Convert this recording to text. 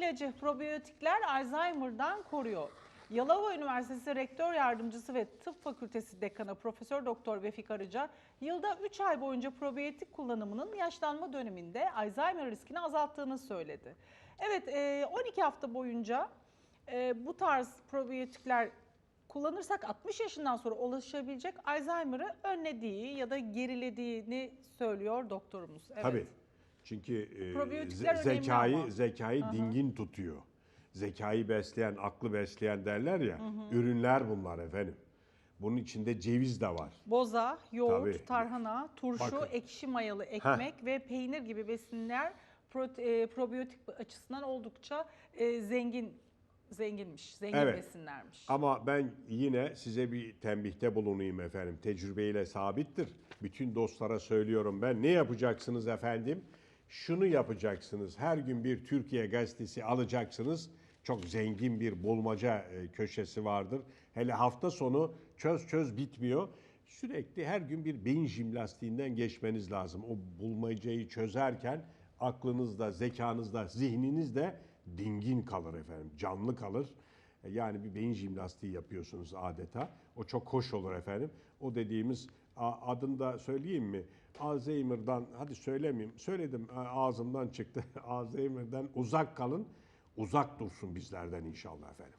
derece probiyotikler Alzheimer'dan koruyor. Yalova Üniversitesi Rektör Yardımcısı ve Tıp Fakültesi Dekanı Profesör Doktor Vefik Arıca, yılda 3 ay boyunca probiyotik kullanımının yaşlanma döneminde Alzheimer riskini azalttığını söyledi. Evet, e, 12 hafta boyunca e, bu tarz probiyotikler kullanırsak 60 yaşından sonra ulaşabilecek Alzheimer'ı önlediği ya da gerilediğini söylüyor doktorumuz. Evet. Tabii. Çünkü e, ze- zekayı zekayı dingin tutuyor. Zekayı besleyen, aklı besleyen derler ya. Ürünler bunlar efendim. Bunun içinde ceviz de var. Boza, yoğurt, Tabii. tarhana, turşu, Bakın. ekşi mayalı ekmek ve peynir gibi besinler prote- e, probiyotik açısından oldukça e, zengin zenginmiş, zengin Evet. besinlermiş. Ama ben yine size bir tembihte bulunayım efendim. Tecrübeyle sabittir. Bütün dostlara söylüyorum ben. Ne yapacaksınız efendim? Şunu yapacaksınız. Her gün bir Türkiye gazetesi alacaksınız. Çok zengin bir bulmaca e, köşesi vardır. Hele hafta sonu çöz çöz bitmiyor. Sürekli her gün bir beyin jimnastiğinden geçmeniz lazım. O bulmacayı çözerken aklınızda, zekanızda, zihninizde dingin kalır efendim. Canlı kalır. E, Yani bir beyin jimnastiği yapıyorsunuz adeta. O çok hoş olur efendim. O dediğimiz adını da söyleyeyim mi? Alzheimer'dan hadi söylemeyeyim. Söyledim ağzımdan çıktı. Alzheimer'dan uzak kalın. Uzak dursun bizlerden inşallah efendim.